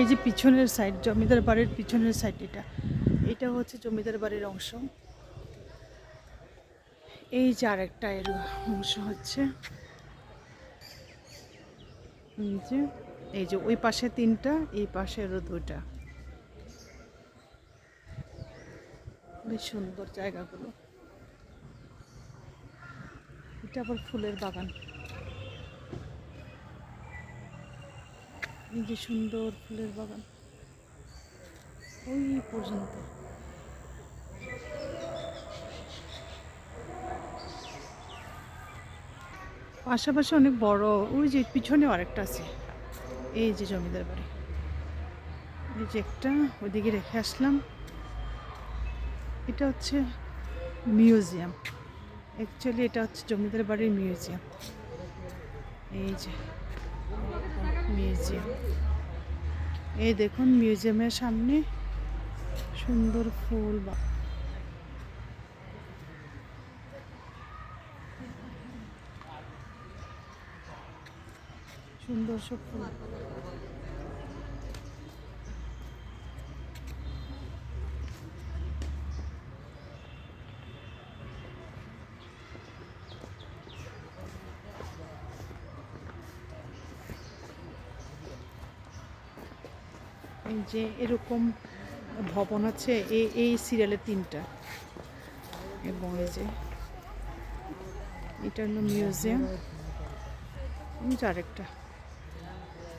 এই যে পিছনের সাইড জমিদার বাড়ির পিছনের সাইড এটা। এটা হচ্ছে জমিদার বাড়ির অংশ। এই যে আরেকটা এর অংশ হচ্ছে। এই যে ওই পাশে তিনটা, এই পাশে আরও দুইটা। বেশ সুন্দর জায়গাগুলো। এটা আবার ফুলের বাগান। এই যে সুন্দর ফুলের বাগান। ওই পর্যন্ত। পাশাপাশি অনেক বড়, ওই যে পিছনেও আরেকটা আছে। এই যে জমিদার বাড়ি। এই যে একটা, ওইদিকে রেখে আসলাম। এটা হচ্ছে মিউজিয়াম। অ্যাকচুয়ালি এটা হচ্ছে জমিদার বাড়ির মিউজিয়াম। এই যে। মিউজিয়াম এই দেখুন মিউজিয়ামের সামনে সুন্দর ফুল বা সুন্দর সব ফুল। যে এরকম ভবন আছে এই এই সিরিয়ালের তিনটা। এবং এই যে এটা হলো মিউজিয়াম। আরেকটা।